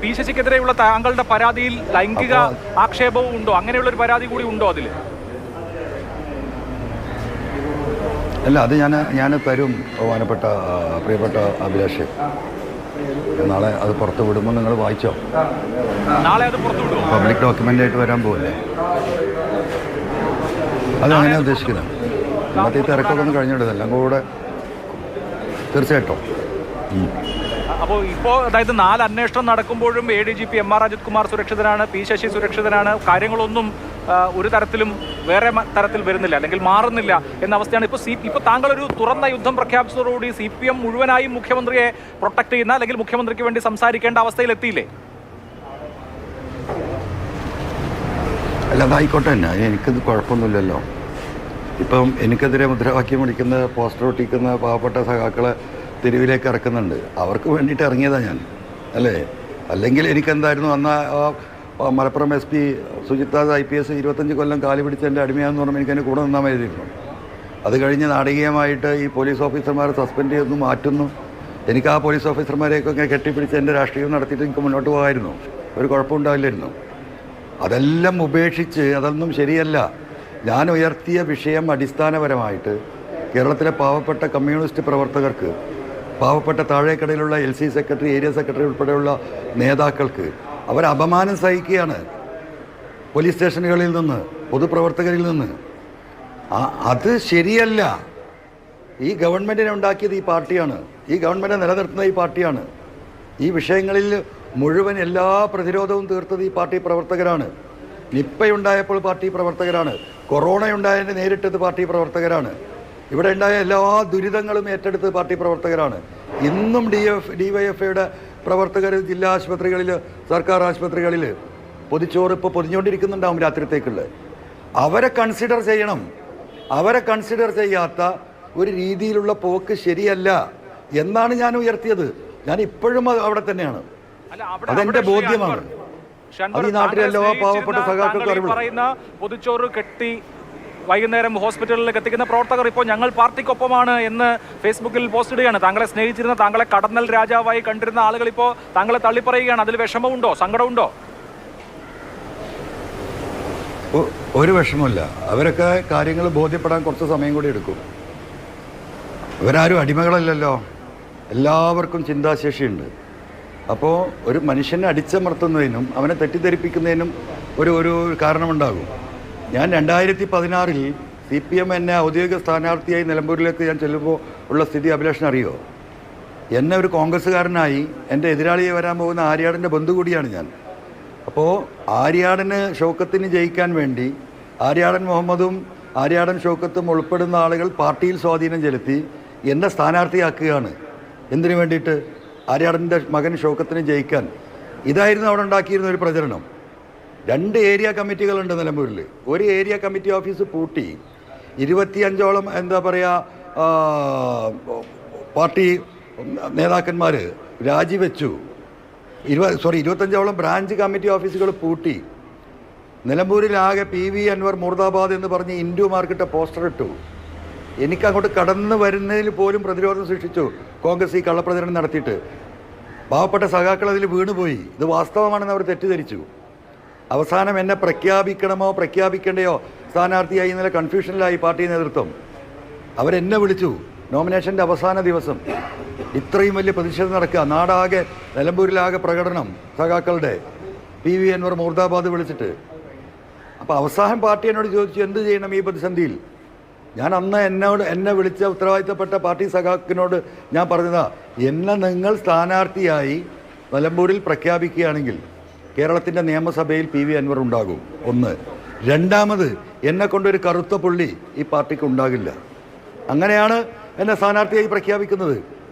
P ശശിക്കെതിരെയുള്ള താങ്കളുടെ പരാതിയിൽ ലൈംഗിക ആക്ഷേപവും ഉണ്ടോ? അങ്ങനെയുള്ള ഒരു പരാതി കൂടി ഉണ്ടോ അതിൽ അല്ല അത് ഞാൻ ഞാൻ തരും ബഹുമാനപ്പെട്ട പ്രിയപ്പെട്ട അഭിലാഷ്. നാളെ അത് പുറത്തു വിടുമ്പോൾ നിങ്ങൾ വായിച്ചോ? നാളെ അത് പുറത്തു വിടും പബ്ലിക് ഡോക്യുമെന്റ് ആയിട്ട് വരാൻ പോകല്ലേ അതങ്ങനെ ഉദ്ദേശിക്കുന്നത്? ഇന്നത്തെ ഈ തിരക്കൊക്കെ ഒന്ന് എല്ലാം കൂടെ തീർച്ചയായിട്ടും. അപ്പോൾ ഇപ്പോൾ അതായത് നാല് അന്വേഷണം നടക്കുമ്പോഴും A D G P M R Ajith Kumar സുരക്ഷിതനാണ് P Sasi സുരക്ഷിതനാണ് കാര്യങ്ങളൊന്നും ഒരു തരത്തിലും വേറെ തരത്തിൽ വരുന്നില്ല അല്ലെങ്കിൽ മാറുന്നില്ല എന്ന അവസ്ഥയാണ് ഇപ്പോൾ സി ഇപ്പോൾ താങ്കൾ ഒരു തുറന്ന യുദ്ധം പ്രഖ്യാപിച്ചതോടുകൂടി സി പി എം മുഴുവനായും മുഖ്യമന്ത്രിയെ പ്രൊട്ടക്ട് ചെയ്യുന്ന അല്ലെങ്കിൽ മുഖ്യമന്ത്രിക്ക് വേണ്ടി സംസാരിക്കേണ്ട അവസ്ഥയിൽ എത്തിയില്ലേ? അല്ല അതായിക്കോട്ടെ തന്നെ എനിക്കത് കുഴപ്പമൊന്നുമില്ലല്ലോ. ഇപ്പം എനിക്കെതിരെ മുദ്രാവാക്യം അടിക്കുന്ന പോസ്റ്റർ ഒട്ടിക്കുന്ന പാവപ്പെട്ട സഖാക്കളെ തെരുവിലേക്ക് ഇറക്കുന്നുണ്ട്. അവർക്ക് വേണ്ടിയിട്ട് ഇറങ്ങിയതാണ് ഞാൻ. അല്ലേ? അല്ലെങ്കിൽ എനിക്കെന്തായിരുന്നു അന്ന് മലപ്പുറം എസ് പി സുജിത്താദ് ഐ പി എസ് ഇരുപത്തഞ്ച് കൊല്ലം കാലി പിടിച്ച എന്റെ അടിമയാന്ന് എനിക്ക് എന്റെ കൂടെ നിന്നാൽ മതിയായിരുന്നു അത് കഴിഞ്ഞ് നാടകീയമായിട്ട് ഈ പോലീസ് ഓഫീസർമാരെ സസ്പെൻഡ് ചെയ്തു മാറ്റുന്നു. എനിക്ക് ആ പോലീസ് ഓഫീസർമാരെയൊക്കെ ഇങ്ങനെ കെട്ടിപ്പിടിച്ച് എന്റെ രാഷ്ട്രീയം നടത്തിയിട്ട് എനിക്ക് മുന്നോട്ട് പോകാമായിരുന്നു. ഒരു കുഴപ്പമുണ്ടാവില്ലായിരുന്നു അതെല്ലാം ഉപേക്ഷിച്ച് അതൊന്നും ശരിയല്ല. ഞാൻ ഉയർത്തിയ വിഷയം അടിസ്ഥാനപരമായിട്ട് കേരളത്തിലെ പാവപ്പെട്ട കമ്മ്യൂണിസ്റ്റ് പ്രവർത്തകർക്ക് പാവപ്പെട്ട താഴേക്കടയിലുള്ള L C secretary area secretary ഉൾപ്പെടെയുള്ള നേതാക്കൾക്ക് അവർ അപമാനം സഹിക്കുകയാണ്. പോലീസ് സ്റ്റേഷനുകളിൽ നിന്ന് പൊതുപ്രവർത്തകരിൽ നിന്ന്. അത് ശരിയല്ല. ഈ ഗവൺമെന്റിനെ ഉണ്ടാക്കിയത് ഈ പാർട്ടിയാണ്. ഈ ഗവൺമെന്റ് നിലനിർത്തുന്നത് ഈ പാർട്ടിയാണ്. ഈ വിഷയങ്ങളിൽ മുഴുവൻ എല്ലാ പ്രതിരോധവും തീർത്തത് ഈ പാർട്ടി പ്രവർത്തകരാണ്. നിപ്പയുണ്ടായപ്പോൾ പാർട്ടി പ്രവർത്തകരാണ്. കൊറോണ ഉണ്ടായതിന് നേരിട്ടത് പാർട്ടി പ്രവർത്തകരാണ്. ഇവിടെ ഉണ്ടായ എല്ലാ ദുരിതങ്ങളും ഏറ്റെടുത്ത് പാർട്ടി പ്രവർത്തകരാണ്. ഇന്നും D F D Y F ഐയുടെ പ്രവർത്തകർ ജില്ലാ ആശുപത്രികളിൽ സർക്കാർ ആശുപത്രികളിൽ പൊതിച്ചോറ് ഇപ്പോൾ പൊതിഞ്ഞുകൊണ്ടിരിക്കുന്നുണ്ടാവും രാത്രിത്തേക്കുള്ള. അവരെ കൺസിഡർ ചെയ്യണം. അവരെ കൺസിഡർ ചെയ്യാത്ത ഒരു രീതിയിലുള്ള പോക്ക് ശരിയല്ല എന്നാണ് ഞാൻ ഉയർത്തിയത്. ഞാൻ ഇപ്പോഴും അവിടെ തന്നെയാണ്. അതെന്റെ ബോധ്യമാണ്. അത് ഈ നാട്ടിലെ എല്ലാ പാവപ്പെട്ട സഖാക്കൾക്കും പറയുന്ന പൊതിച്ചോറ് കെട്ടി വൈകുന്നേരം ഹോസ്പിറ്റലിലേക്ക് എത്തിക്കുന്ന പ്രവർത്തകർ ഇപ്പോൾ ഞങ്ങൾ പാർട്ടിക്കൊപ്പമാണ് എന്ന് ഫേസ്ബുക്കിൽ പോസ്റ്റ് ഇടുകയാണ്. താങ്കളെ സ്നേഹിച്ചിരുന്ന താങ്കളെ കടന്നൽ രാജാവായി കണ്ടിരുന്ന ആളുകൾ ഇപ്പോൾ താങ്കളെ തള്ളിപ്പറയുകയാണ്. അതിൽ വിഷമമുണ്ടോ? സങ്കടമുണ്ടോ? ഒരു വിഷമമില്ല അവരൊക്കെ കാര്യങ്ങൾ ബോധ്യപ്പെടാൻ കുറച്ച് സമയം കൂടി എടുക്കും. ഇവരാരും അടിമകളല്ലല്ലോ. എല്ലാവർക്കും ചിന്താശേഷിയുണ്ട്. അപ്പോൾ ഒരു മനുഷ്യനെ അടിച്ചമർത്തുന്നതിനും അവനെ തെറ്റിദ്ധരിപ്പിക്കുന്നതിനും ഒരു ഒരു കാരണമുണ്ടാകും. ഞാൻ രണ്ടായിരത്തി പതിനാറിൽ സി പി എം എന്നെ ഔദ്യോഗിക സ്ഥാനാർത്ഥിയായി നിലമ്പൂരിലേക്ക് ഞാൻ ചെല്ലുമ്പോൾ ഉള്ള സ്ഥിതി അഭിലാഷൻ അറിയോ? എന്നെ ഒരു കോൺഗ്രസ്സുകാരനായി എന്റെ എതിരാളിയെ വരാൻ പോകുന്ന ആര്യാടന്റെ ബന്ധു കൂടിയാണ് ഞാൻ. അപ്പോൾ ആര്യാടന് ഷൗക്കത്തിന് ജയിക്കാൻ വേണ്ടി ആര്യാടൻ മുഹമ്മദും ആര്യാടൻ ഷോക്കത്തും ഉൾപ്പെടുന്ന ആളുകൾ പാർട്ടിയിൽ സ്വാധീനം ചെലുത്തി എന്നെ സ്ഥാനാർത്ഥിയാക്കുകയാണ്. എന്തിനു വേണ്ടിയിട്ട്? ആര്യാടന്റെ മകൻ ഷൗക്കത്തിന് ജയിക്കാൻ. ഇതായിരുന്നു അവിടെ ഉണ്ടാക്കിയിരുന്ന ഒരു പ്രചരണം. രണ്ട് ഏരിയ കമ്മിറ്റികളുണ്ട് നിലമ്പൂരിൽ. ഒരു ഏരിയ കമ്മിറ്റി ഓഫീസ് പൂട്ടി. ഇരുപത്തിയഞ്ചോളം എന്താ പറയുക പാർട്ടി നേതാക്കന്മാർ രാജിവെച്ചു. ഇരുപത് സോറി ഇരുപത്തഞ്ചോളം ബ്രാഞ്ച് കമ്മിറ്റി ഓഫീസുകൾ പൂട്ടി. നിലമ്പൂരിലാകെ പി വി അൻവർ മുർദാബാദ് എന്ന് പറഞ്ഞ് ഇൻഡു മാർക്കറ്റ് പോസ്റ്റർ ഇട്ടു. എനിക്ക് അങ്ങോട്ട് കടന്നു വരുന്നതിൽ പോലും പ്രതിരോധം സൃഷ്ടിച്ചു കോൺഗ്രസ് ഈ കള്ളപ്രചരണം നടത്തിയിട്ട്. പാവപ്പെട്ട സഖാക്കൾ അതിൽ വീണുപോയി. ഇത് വാസ്തവമാണെന്ന് അവർ തെറ്റിദ്ധരിച്ചു. അവസാനം എന്നെ പ്രഖ്യാപിക്കണമോ പ്രഖ്യാപിക്കണ്ടയോ? സ്ഥാനാർത്ഥിയായി ഇന്നലെ കൺഫ്യൂഷനിലായി പാർട്ടി നേതൃത്വം. അവരെന്നെ വിളിച്ചു. നോമിനേഷന്റെ അവസാന ദിവസം. ഇത്രയും വലിയ പ്രതിഷേധം നടക്കുക. നാടാകെ നിലമ്പൂരിലാകെ പ്രകടനം സഖാക്കളുടെ. പി വി അൻവർ മൂർദാബാദ് വിളിച്ചിട്ട്. അപ്പോൾ അവസാനം പാർട്ടി എന്നോട് ചോദിച്ചു എന്ത് ചെയ്യണം ഈ പ്രതിസന്ധിയിൽ? ഞാൻ അന്ന് എന്നോട് എന്നെ വിളിച്ച ഉത്തരവാദിത്തപ്പെട്ട പാർട്ടി സഖാക്കിനോട് ഞാൻ പറഞ്ഞതാ എന്നെ നിങ്ങൾ സ്ഥാനാർത്ഥിയായി നിലമ്പൂരിൽ പ്രഖ്യാപിക്കുകയാണെങ്കിൽ കേരളത്തിന്റെ നിയമസഭയിൽ പി വി അൻവർ ഉണ്ടാകും. ഒന്ന്. രണ്ടാമത് എന്നെ കൊണ്ടൊരു കറുത്ത പുള്ളി ഈ പാർട്ടിക്ക് ഉണ്ടാകില്ല. അങ്ങനെയാണ് എന്നെ സ്ഥാനാർത്ഥിയായി പ്രഖ്യാപിക്കുന്നത്.